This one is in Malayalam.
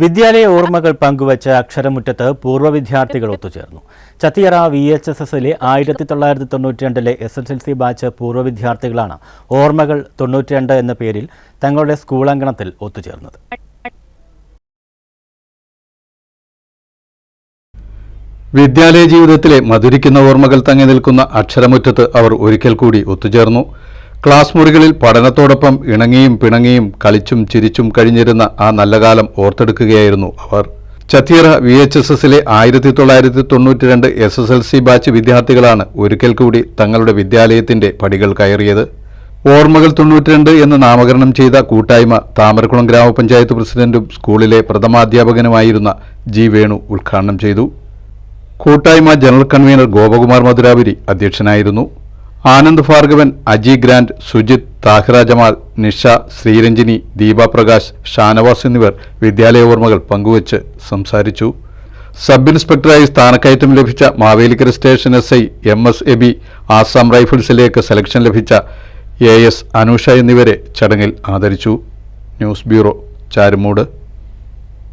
വിദ്യാലയ ഓർമ്മകൾ പങ്കുവച്ച അക്ഷരമുറ്റത്ത് പൂർവ വിദ്യാർത്ഥികൾ ഒത്തുചേർന്നു. ചത്തിയറ വി എച്ച് എസ് എസിലെ ആയിരത്തി തൊള്ളായിരത്തി തൊണ്ണൂറ്റി രണ്ടിലെ S S L C batch പൂർവ വിദ്യാർത്ഥികളാണ് ഓർമ്മകൾ തൊണ്ണൂറ്റിരണ്ട് എന്ന പേരിൽ തങ്ങളുടെ സ്കൂളങ്കണത്തിൽ ഒത്തുചേർന്നത്. വിദ്യാലയ ജീവിതത്തിലെ മധുരിക്കുന്ന ഓർമ്മകൾ തങ്ങി നിൽക്കുന്ന അക്ഷരമുറ്റത്ത് അവർ ഒരിക്കൽ കൂടി ഒത്തുചേർന്നു. ക്ലാസ് മുറികളിൽ പഠനത്തോടൊപ്പം ഇണങ്ങിയും പിണങ്ങിയും കളിച്ചും ചിരിച്ചും കഴിഞ്ഞിരുന്ന ആ നല്ല കാലം ഓർത്തെടുക്കുകയായിരുന്നു അവർ. ചത്തീറ വി എച്ച് എസ് എസിലെ ആയിരത്തി തൊള്ളായിരത്തി തൊണ്ണൂറ്റി രണ്ട് S S L C batch വിദ്യാർത്ഥികളാണ് ഒരിക്കൽ കൂടി തങ്ങളുടെ വിദ്യാലയത്തിന്റെ പടികൾ കയറിയത്. ഓർമ്മകൾ തൊണ്ണൂറ്റിരണ്ട് എന്ന് നാമകരണം ചെയ്ത കൂട്ടായ്മ താമരക്കുളം ഗ്രാമപഞ്ചായത്ത് പ്രസിഡന്റും സ്കൂളിലെ പ്രഥമാധ്യാപകനുമായിരുന്ന ജി വേണു ഉദ്ഘാടനം ചെയ്തു. കൂട്ടായ്മ ജനറൽ കൺവീനർ ഗോപകുമാർ മധുരാപുരി അധ്യക്ഷനായിരുന്നു. ആനന്ദ് ഭാർഗവൻ അജി ഗ്രാൻഡ് സുജിത് താഹിറ ജമാൽ നിഷ ശ്രീരഞ്ജിനി ദീപപ്രകാശ് ഷാനവാസ് എന്നിവർ വിദ്യാലയ ഓർമ്മകൾ പങ്കുവച്ച് സംസാരിച്ചു. സബ് ഇൻസ്പെക്ടറായി സ്ഥാനക്കയറ്റം ലഭിച്ച Mavelikkara station S I M S Abi Assam റൈഫിൾസിലേക്ക് selection ലഭിച്ച എ എസ് അനൂഷ എന്നിവരെ ചടങ്ങിൽ ആദരിച്ചു. News bureau Charummood.